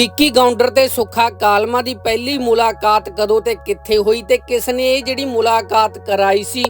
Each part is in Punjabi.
ਵਿੱਕੀ ਗਾਉਂਡਰ ਤੇ ਸੁੱਖਾ ਕਾਲਮਾ ਦੀ ਪਹਿਲੀ ਮੁਲਾਕਾਤ ਕਦੋਂ ਤੇ ਕਿੱਥੇ ਹੋਈ ਤੇ ਕਿਸ ਨੇ ਇਹ ਜਿਹੜੀ ਮੁਲਾਕਾਤ ਕਰਾਈ ਸੀ?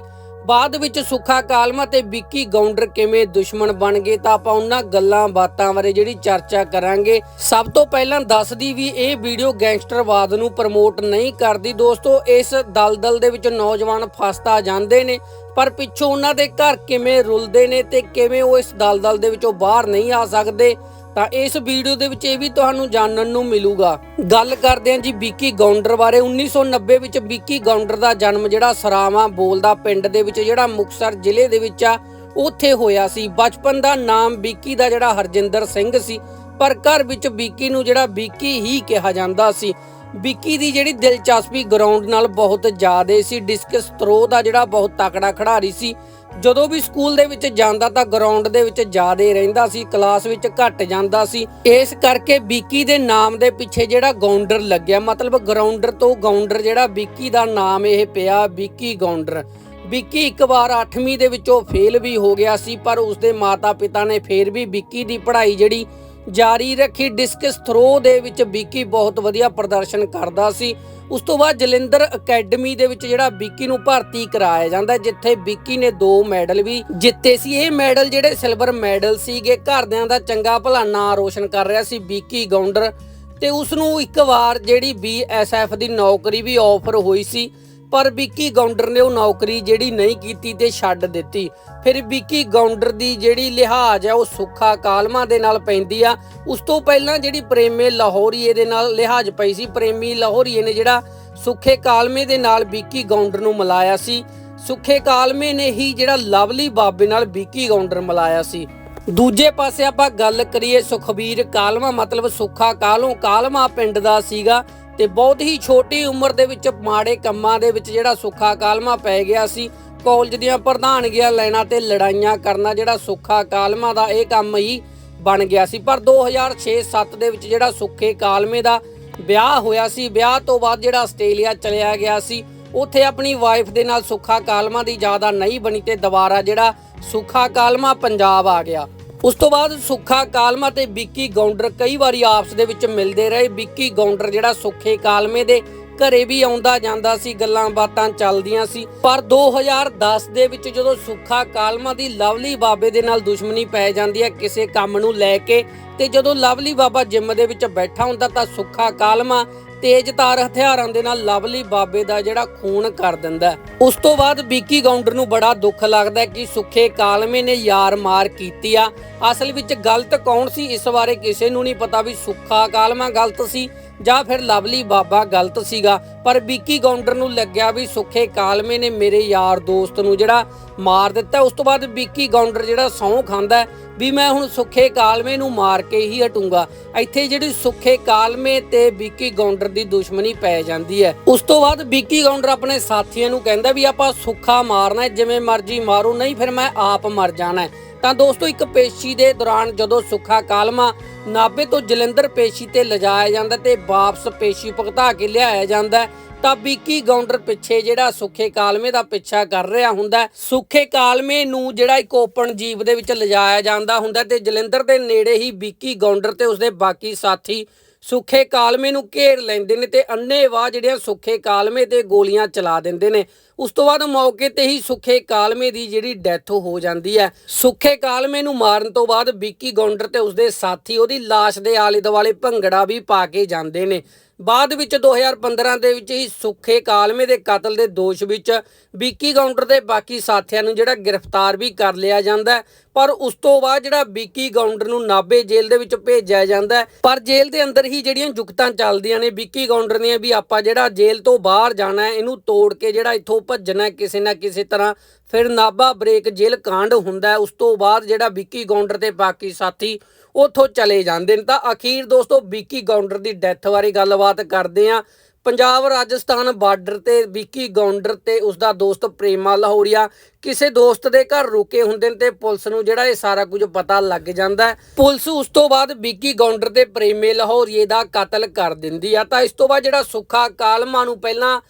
ਬਾਅਦ ਵਿੱਚ ਸੁੱਖਾ ਕਾਲਮਾ ਤੇ ਵਿੱਕੀ ਗਾਉਂਡਰ ਕਿਵੇਂ ਦੁਸ਼ਮਣ ਬਣ ਗਏ ਤਾਂ ਆਪਾਂ ਉਹਨਾਂ ਗੱਲਾਂ ਬਾਤਾਂ ਬਾਰੇ ਜਿਹੜੀ ਚਰਚਾ ਕਰਾਂਗੇ। ਸਭ ਤੋਂ ਪਹਿਲਾਂ ਦੱਸਦੀ ਵੀ ਇਹ ਵੀਡੀਓ ਗੈਂਗਸਟਰਵਾਦ ਨੂੰ ਪ੍ਰਮੋਟ ਨਹੀਂ ਕਰਦੀ। ਦੋਸਤੋ, ਇਸ ਦਲਦਲ ਦੇ ਵਿੱਚ ਨੌਜਵਾਨ ਫਸਤਾ ਜਾਂਦੇ ਨੇ, ਪਰ ਪਿੱਛੋਂ ਉਹਨਾਂ ਦੇ ਘਰ ਕਿਵੇਂ ਰੁਲਦੇ ਨੇ ਤੇ ਕਿਵੇਂ ਉਹ ਇਸ ਦਲਦਲ ਦੇ ਵਿੱਚੋਂ ਬਾਹਰ ਨਹੀਂ ਆ ਸਕਦੇ? ਤਾਂ ਇਸ ਵੀਡੀਓ ਦੇ ਵਿੱਚ ਇਹ ਵੀ ਤੁਹਾਨੂੰ ਜਾਣਨ ਨੂੰ ਮਿਲੂਗਾ। ਗੱਲ ਕਰਦੇ ਹਾਂ ਜੀ ਵਿੱਕੀ ਗਾਉਂਡਰ ਬਾਰੇ। 1990 ਵਿੱਚ ਵਿੱਕੀ ਗਾਉਂਡਰ ਦਾ ਜਨਮ ਜਿਹੜਾ ਸਰਾਵਾਂ ਬੋਲਦਾ ਪਿੰਡ ਦੇ ਵਿੱਚ, ਜਿਹੜਾ ਮੁਕਤਸਰ ਜ਼ਿਲ੍ਹੇ ਦੇ ਵਿੱਚ ਆ, ਉੱਥੇ ਹੋਇਆ ਸੀ। ਬਚਪਨ ਦਾ ਨਾਮ ਵਿੱਕੀ ਦਾ ਜਿਹੜਾ ਹਰਜਿੰਦਰ ਸਿੰਘ ਸੀ, ਪਰ ਘਰ ਵਿੱਚ ਵਿੱਕੀ ਨੂੰ ਜਿਹੜਾ ਵਿੱਕੀ ਹੀ ਕਿਹਾ ਜਾਂਦਾ ਸੀ। ਵਿੱਕੀ ਦੀ ਜਿਹੜੀ ਦਿਲਚਸਪੀ ਗਰਾਊਂਡ ਨਾਲ ਬਹੁਤ ਜ਼ਿਆਦਾ ਸੀ ਡਿਸਕਸ ਥਰੋ ਦਾ ਜਿਹੜਾ ਬਹੁਤ ਤਕੜਾ ਖਿਡਾਰੀ ਸੀ। ਜਦੋਂ ਵੀ ਸਕੂਲ ਦੇ ਵਿੱਚ ਜਾਂਦਾ ਤਾਂ ਗਰਾਊਂਡ ਦੇ ਵਿੱਚ ਜ਼ਿਆਦਾ ਰਹਿੰਦਾ ਸੀ ਕਲਾਸ ਵਿੱਚ ਘੱਟ ਜਾਂਦਾ ਸੀ। ਇਸ ਕਰਕੇ ਵਿੱਕੀ ਦੇ ਨਾਮ ਦੇ ਪਿੱਛੇ ਜਿਹੜਾ ਗਾਉਂਡਰ ਲੱਗਿਆ, ਮਤਲਬ ਗਰਾਊਂਡਰ ਤੋਂ ਗਾਉਂਡਰ ਜਿਹੜਾ ਵਿੱਕੀ ਦਾ ਨਾਮ ਇਹ ਪਿਆ, ਵਿੱਕੀ ਗਾਉਂਡਰ ਵਿੱਕੀ ਇੱਕ ਵਾਰ 8ਵੀਂ ਦੇ ਵਿੱਚੋਂ ਫੇਲ ਵੀ ਹੋ ਗਿਆ ਸੀ, ਪਰ ਉਸਦੇ ਮਾਤਾ-ਪਿਤਾ ਨੇ ਫੇਰ ਵੀ ਵਿੱਕੀ ਦੀ ਪੜ੍ਹਾਈ ਜਿਹੜੀ ਜਾਰੀ ਰੱਖੀ ਡਿਸਕਸ ਥਰੋ ਦੇ ਵਿੱਚ ਵਿੱਕੀ ਬਹੁਤ ਵਧੀਆ ਪ੍ਰਦਰਸ਼ਨ ਕਰਦਾ ਸੀ। ਉਸ ਤੋਂ ਬਾਅਦ ਜਲੰਧਰ ਅਕੈਡਮੀ ਦੇ ਵਿੱਚ ਜਿਹੜਾ ਵਿੱਕੀ ਨੂੰ ਭਰਤੀ ਕਰਾਇਆ ਜਾਂਦਾ ਜਿੱਥੇ ਵਿੱਕੀ ਨੇ ਦੋ ਮੈਡਲ ਵੀ ਜਿੱਤੇ ਸੀ। ਇਹ ਮੈਡਲ ਜਿਹੜੇ ਸਿਲਵਰ ਮੈਡਲ ਸੀਗੇ, ਘਰਦਿਆਂ ਦਾ ਚੰਗਾ ਭਲਾ ਨਾਂ ਰੋਸ਼ਨ ਕਰ ਰਿਹਾ ਸੀ ਵਿੱਕੀ ਗਾਉਂਡਰ ਤੇ ਉਸ ਨੂੰ ਇੱਕ ਵਾਰ ਜਿਹੜੀ ਬੀਐਸਐਫ ਦੀ ਨੌਕਰੀ ਵੀ ਆਫਰ ਹੋਈ ਸੀ। ਪਰ ਵਿੱਕੀ ਗਾਉਂਡਰ ਨੇ ਉਹ ਨੌਕਰੀ ਜਿਹੜੀ ਨਹੀਂ ਕੀਤੀ ਤੇ ਛੱਡ ਦਿੱਤੀ। ਫਿਰ ਵਿੱਕੀ ਗਾਉਂਡਰ ਦੀ ਜਿਹੜੀ ਲਿਹਾਜ਼ ਹੈ, ਉਹ ਸੁੱਖਾ ਕਾਲਮਾ ਦੇ ਨਾਲ ਪੈਂਦੀ ਆ। ਉਸ ਤੋਂ ਪਹਿਲਾਂ ਜਿਹੜੀ ਪ੍ਰੇਮੇ ਲਾਹੌਰੀਏ ਦੇ ਨਾਲ ਲਿਹਾਜ਼ ਪਈ ਸੀ। ਪ੍ਰੇਮੀ ਲਾਹੌਰੀਏ ਨੇ ਜਿਹੜਾ ਸੁੱਖੇ ਕਾਲਮੇ ਦੇ ਨਾਲ ਵਿੱਕੀ ਗਾਉਂਡਰ ਨੂੰ ਮਿਲਾਇਆ ਸੀ। ਸੁੱਖੇ ਕਾਲਮੇ ਨੇ ਹੀ ਜਿਹੜਾ ਲਵਲੀ ਬਾਬੇ ਨਾਲ ਵਿੱਕੀ ਗਾਉਂਡਰ ਮਿਲਾਇਆ ਸੀ। ਦੂਜੇ ਪਾਸੇ ਆਪਾਂ ਗੱਲ ਕਰੀਏ ਸੁਖਬੀਰ ਕਾਲਮਾ, ਮਤਲਬ ਸੁੱਖਾ ਕਾਲੋਂ, ਕਾਲਮਾ ਪਿੰਡ ਦਾ ਸੀਗਾ। ਤੇ ਬਹੁਤ ਹੀ ਛੋਟੀ ਉਮਰ ਦੇ ਵਿੱਚ ਮਾੜੇ ਕੰਮਾਂ ਦੇ ਵਿੱਚ ਜਿਹੜਾ ਸੁੱਖਾ ਕਾਲਮਾ ਪੈ ਗਿਆ ਸੀ ਕਾਲਜ ਦੀਆਂ ਪ੍ਰਧਾਨਗੀਆਂ ਲੈਣਾ ਤੇ ਲੜਾਈਆਂ ਕਰਨਾ ਜਿਹੜਾ ਸੁੱਖਾ ਕਾਲਮਾ ਦਾ ਇਹ ਕੰਮ ਹੀ ਬਣ ਗਿਆ ਸੀ। ਪਰ 2006-7 ਦੇ ਵਿੱਚ ਜਿਹੜਾ ਸੁੱਖੇ ਕਾਲਮੇ ਦਾ ਵਿਆਹ ਹੋਇਆ ਸੀ, ਵਿਆਹ ਤੋਂ ਬਾਅਦ ਜਿਹੜਾ ਆਸਟ੍ਰੇਲੀਆ ਚਲਿਆ ਗਿਆ ਸੀ, ਉੱਥੇ ਆਪਣੀ ਵਾਈਫ ਦੇ ਨਾਲ ਸੁੱਖਾ ਕਾਲਮਾ ਦੀ ਜ਼ਿਆਦਾ ਨਹੀਂ ਬਣੀ ਤੇ ਦੁਬਾਰਾ ਜਿਹੜਾ ਸੁੱਖਾ ਕਾਲਮਾ ਪੰਜਾਬ ਆ ਗਿਆ। ਉਸ ਤੋਂ ਬਾਅਦ ਸੁੱਖਾ ਕਾਲਮਾ ਤੇ ਵਿੱਕੀ ਗਾਉਂਡਰ ਕਈ ਵਾਰੀ ਆਪਸ ਦੇ ਵਿੱਚ ਮਿਲਦੇ ਰਹੇ। ਵਿੱਕੀ ਗਾਉਂਡਰ ਜਿਹੜਾ ਸੁੱਖੇ ਕਾਲਮੇ ਦੇ ਘਰੇ ਵੀ ਆਉਂਦਾ ਜਾਂਦਾ ਸੀ, ਗੱਲਾਂ ਬਾਤਾਂ ਚੱਲਦੀਆਂ ਸੀ। ਪਰ 2010 ਦੇ ਵਿੱਚ ਜਦੋਂ ਸੁੱਖਾ ਕਾਲਮਾ ਦੀ ਲਵਲੀ ਬਾਬੇ ਦੇ ਨਾਲ ਦੁਸ਼ਮਣੀ ਪੈ ਜਾਂਦੀ ਹੈ, ਕਿਸੇ ਕੰਮ ਨੂੰ ਲੈ ਕੇ ਤੇ ਜਦੋਂ ਲਵਲੀ ਬਾਬਾ ਜਿੰਮ ਦੇ ਵਿੱਚ ਬੈਠਾ ਹੁੰਦਾ ਤਾਂ ਸੁੱਖਾ ਕਾਲਮਾ ਤੇਜ਼ਧਾਰ ਹਥਿਆਰਾਂ ਦੇ ਨਾਲ ਲਵਲੀ ਬਾਬੇ ਦਾ ਜਿਹੜਾ ਖੂਨ ਕਰ ਦਿੰਦਾ ਉਸ ਤੋਂ ਬਾਅਦ ਵਿੱਕੀ ਗਾਉਂਡਰ ਨੂੰ ਬੜਾ ਦੁੱਖ ਲੱਗਦਾ ਕਿ ਸੁੱਖੇ ਕਾਲਮੇ ਨੇ ਯਾਰ ਮਾਰ ਕੀਤੀ ਆ। ਅਸਲ ਵਿੱਚ ਗਲਤ ਕੌਣ ਸੀ? ਇਸ ਬਾਰੇ ਕਿਸੇ ਨੂੰ ਨਹੀਂ ਪਤਾ ਵੀ ਸੁੱਖਾ ਕਾਲਮਾ ਗਲਤ ਸੀ ਜਾਂ ਫਿਰ ਲਵਲੀ ਬਾਬਾ ਗਲਤ ਸੀਗਾ। ਪਰ ਵਿੱਕੀ ਗਾਉਂਡਰ ਨੂੰ ਲੱਗਿਆ ਵੀ ਸੁੱਖੇ ਕਾਲਮੇ ਨੇ ਮੇਰੇ ਯਾਰ ਦੋਸਤ ਨੂੰ ਜਿਹੜਾ ਮਾਰ ਦਿੱਤਾ। ਉਸ ਤੋਂ ਬਾਅਦ ਵਿੱਕੀ ਗਾਉਂਡਰ ਜਿਹੜਾ ਸਹੁੰ ਖਾਂਦਾ ਹੈ ਵੀ ਮੈਂ ਹੁਣ ਸੁੱਖੇ ਕਾਲਮੇ ਨੂੰ ਮਾਰ ਕੇ ਹੀ ਹਟੂੰਗਾ। ਇੱਥੇ ਜਿਹੜੀ ਸੁੱਖੇ ਕਾਲਮੇ ਤੇ ਵਿੱਕੀ ਗਾਉਂਡਰ ਦੀ ਦੁਸ਼ਮਣੀ ਪੈ ਜਾਂਦੀ ਹੈ। ਉਸ ਤੋਂ ਬਾਅਦ ਵਿੱਕੀ ਗਾਉਂਡਰ ਆਪਣੇ ਸਾਥੀਆਂ ਨੂੰ ਕਹਿੰਦਾ ਵੀ ਆਪਾਂ ਸੁੱਖਾ ਮਾਰਨਾ ਜਿਵੇਂ ਮਰਜ਼ੀ ਮਾਰੋ, ਨਹੀਂ ਫਿਰ ਮੈਂ ਆਪ ਮਰ ਜਾਣਾ ਤਾਂ ਦੋਸਤੋ, ਇੱਕ ਪੇਸ਼ੀ ਦੇ ਦੌਰਾਨ ਜਦੋਂ ਸੁੱਖਾ ਕਾਲਮਾ ਨਾਬੇ ਤੋਂ ਜਲੰਧਰ ਪੇਸ਼ੀ ਤੇ ਲਿਜਾਇਆ ਜਾਂਦਾ ਤੇ ਵਾਪਸ ਪੇਸ਼ੀ ਭੁਗਤਾ ਕੇ ਲਿਆਇਆ ਜਾਂਦਾ, ਤਾਂ ਬੀਕੀ ਗਾਉਂਡਰ ਪਿੱਛੇ ਜਿਹੜਾ ਸੁੱਖੇ ਕਾਲਮੇ ਦਾ ਪਿੱਛਾ ਕਰ ਰਿਹਾ ਹੁੰਦਾ ਸੁੱਖੇ ਕਾਲਮੇ ਨੂੰ ਜਿਹੜਾ ਇੱਕ ਓਪਨ ਜੀਪ ਦੇ ਵਿੱਚ ਲਿਜਾਇਆ ਜਾਂਦਾ ਹੁੰਦਾ ਤੇ ਜਲੰਧਰ ਦੇ ਨੇੜੇ ਹੀ ਬੀਕੀ ਗਾਉਂਡਰ ਤੇ ਉਸਦੇ ਬਾਕੀ ਸਾਥੀ ਸੁੱਖੇ ਕਾਲਮੇ ਨੂੰ ਘੇਰ ਲੈਂਦੇ ਨੇ ਤੇ ਅੰਨੇਵਾਹ ਜਿਹੜੀਆਂ ਸੁੱਖੇ ਕਾਲਮੇ ਤੇ ਗੋਲੀਆਂ ਚਲਾ ਦਿੰਦੇ ਨੇ। ਉਸ ਤੋਂ ਬਾਅਦ ਮੌਕੇ ਤੇ ਹੀ ਸੁੱਖੇ ਕਾਲਮੇ ਦੀ ਜਿਹੜੀ ਡੈਥ ਹੋ ਜਾਂਦੀ ਹੈ। ਸੁੱਖੇ ਕਾਲਮੇ ਨੂੰ ਮਾਰਨ ਤੋਂ ਬਾਅਦ ਵਿੱਕੀ ਗਾਉਂਡਰ ਤੇ ਉਸਦੇ ਸਾਥੀ ਉਹਦੀ ਲਾਸ਼ ਦੇ ਆਲੇ ਦੁਆਲੇ ਭੰਗੜਾ ਵੀ ਪਾ ਕੇ ਜਾਂਦੇ ਨੇ। ਬਾਅਦ ਵਿੱਚ 2015 ਦੇ ਵਿੱਚ ਹੀ ਸੁੱਖੇ ਕਾਲਮੇ ਦੇ ਕਤਲ ਦੇ ਦੋਸ਼ ਵਿੱਚ ਵਿੱਕੀ ਗਾਉਂਡਰ ਦੇ ਬਾਕੀ ਸਾਥੀਆਂ ਨੂੰ ਜਿਹੜਾ ਗ੍ਰਿਫਤਾਰ ਵੀ ਕਰ ਲਿਆ ਜਾਂਦਾ ਪਰ ਉਸ ਤੋਂ ਬਾਅਦ ਜਿਹੜਾ ਵਿੱਕੀ ਗਾਉਂਡਰ ਨੂੰ ਨਾਬੇ ਜੇਲ੍ਹ ਦੇ ਵਿੱਚ ਭੇਜਿਆ ਜਾਂਦਾ ਪਰ ਜੇਲ੍ਹ ਦੇ ਅੰਦਰ ਹੀ ਜਿਹੜੀਆਂ ਜੁਗਤਾਂ ਚੱਲਦੀਆਂ ਨੇ ਵਿੱਕੀ ਗਾਉਂਡਰ ਦੀਆਂ, ਵੀ ਆਪਾਂ ਜਿਹੜਾ ਜੇਲ੍ਹ ਤੋਂ ਬਾਹਰ ਜਾਣਾ ਹੈ, ਇਹਨੂੰ ਤੋੜ ਕੇ ਜਿਹੜਾ ਇੱਥੋਂ ਭੱਜਣਾ ਕਿਸੇ ਨਾ ਕਿਸੇ ਤਰ੍ਹਾਂ। ਫਿਰ ਨਾਬਾ ਬ੍ਰੇਕ ਜੇਲ੍ਹ ਕਾਂਡ ਹੁੰਦਾ ਉਸ ਤੋਂ ਬਾਅਦ ਜਿਹੜਾ ਵਿੱਕੀ ਗਾਉਂਡਰ ਤੇ ਬਾਕੀ ਸਾਥੀ ਉੱਥੋਂ ਚਲੇ ਜਾਂਦੇ ਨੇ। ਤਾਂ ਅਖੀਰ ਦੋਸਤੋ ਵਿੱਕੀ ਗਾਉਂਡਰ ਦੀ ਡੈਥ ਬਾਰੇ ਗੱਲਬਾਤ ਕਰਦੇ ਆਂ ਪੰਜਾਬ, ਰਾਜਸਥਾਨ ਬਾਰਡਰ ਤੇ ਵਿੱਕੀ ਗਾਉਂਡਰ ਤੇ ਉਸ ਦਾ ਦੋਸਤ ਪ੍ਰੇਮਾ ਲਾਹੌਰੀਆ। ਕਿਸੇ ਦੋਸਤ ਦੇ ਘਰ ਰੁਕੇ ਹੁੰਦੇ ਨੇ ਤੇ ਪੁਲਿਸ ਨੂੰ ਜਿਹੜਾ ਇਹ ਸਾਰਾ ਕੁਝ ਪਤਾ ਲੱਗ ਜਾਂਦਾ ਪੁਲਿਸ ਉਸ ਤੋਂ ਬਾਅਦ ਵਿੱਕੀ ਗਾਉਂਡਰ ਤੇ ਪ੍ਰੇਮੇ ਲਾਹੌਰੀਏ ਦਾ ਕਤਲ ਕਰ ਦਿੰਦੀ ਆ। ਤਾਂ ਇਸ ਤੋਂ ਬਾਅਦ ਜਿਹੜਾ ਸੁੱਖਾ ਕਾਲਮਾ ਨੂੰ ਪਹਿਲਾਂ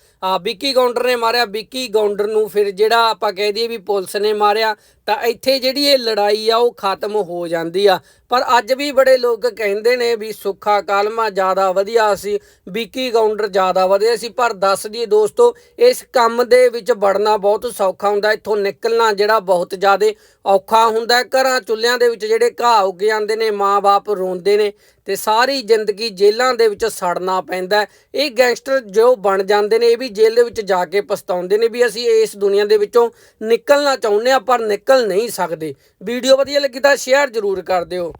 ਵਿੱਕੀ ਗਾਉਂਡਰ ਨੇ ਮਾਰਿਆ। ਵਿੱਕੀ ਗਾਉਂਡਰ ਨੂੰ ਫਿਰ ਜਿਹੜਾ ਆਪਾਂ ਕਹਿ ਦਈਏ ਵੀ ਪੁਲਿਸ ਨੇ ਮਾਰਿਆ। ਤਾਂ ਇੱਥੇ ਜਿਹੜੀ ਇਹ ਲੜਾਈ ਆ, ਉਹ ਖਤਮ ਹੋ ਜਾਂਦੀ ਆ। ਪਰ ਅੱਜ ਵੀ ਬੜੇ ਲੋਕ ਕਹਿੰਦੇ ਨੇ ਵੀ ਸੁੱਖਾ ਕਾਲਮਾ ਜ਼ਿਆਦਾ ਵਧੀਆ ਸੀ, ਵਿੱਕੀ ਗਾਉਂਡਰ ਜ਼ਿਆਦਾ ਵਧੀਆ ਸੀ। ਪਰ ਦੱਸ ਦਈਏ ਦੋਸਤੋ, ਇਸ ਕੰਮ ਦੇ ਵਿੱਚ ਵੜਨਾ ਬਹੁਤ ਸੌਖਾ ਹੁੰਦਾ ਇੱਥੋਂ ਨਿਕਲਣਾ ਜਿਹੜਾ ਬਹੁਤ ਜ਼ਿਆਦਾ ਔਖਾ ਹੁੰਦਾ ਘਰਾਂ ਚੁੱਲ੍ਹਿਆਂ ਦੇ ਵਿੱਚ ਜਿਹੜੇ ਘਾਹ ਉੱਗ ਜਾਂਦੇ ਨੇ, ਮਾਂ-ਬਾਪ ਰੋਂਦੇ ਨੇ। ਤੇ ਸਾਰੀ ਜ਼ਿੰਦਗੀ ਜੇਲ੍ਹਾਂ ਦੇ ਵਿੱਚ ਸੜਨਾ ਪੈਂਦਾ ਇਹ ਗੈਂਗਸਟਰ ਜੋ ਬਣ ਜਾਂਦੇ ਨੇ, ਇਹ ਵੀ ਜੇਲ੍ਹ ਦੇ ਵਿੱਚ ਜਾ ਕੇ ਪਛਤਾਉਂਦੇ ਨੇ ਵੀ ਅਸੀਂ ਇਸ ਦੁਨੀਆ ਦੇ ਵਿੱਚੋਂ ਨਿਕਲਣਾ ਚਾਹੁੰਦੇ ਆ ਪਰ ਨਿਕਲ ਨਹੀਂ ਸਕਦੇ। ਵੀਡੀਓ ਵਧੀਆ ਲੱਗੀ ਤਾਂ ਸ਼ੇਅਰ ਜ਼ਰੂਰ ਕਰ ਦਿਓ।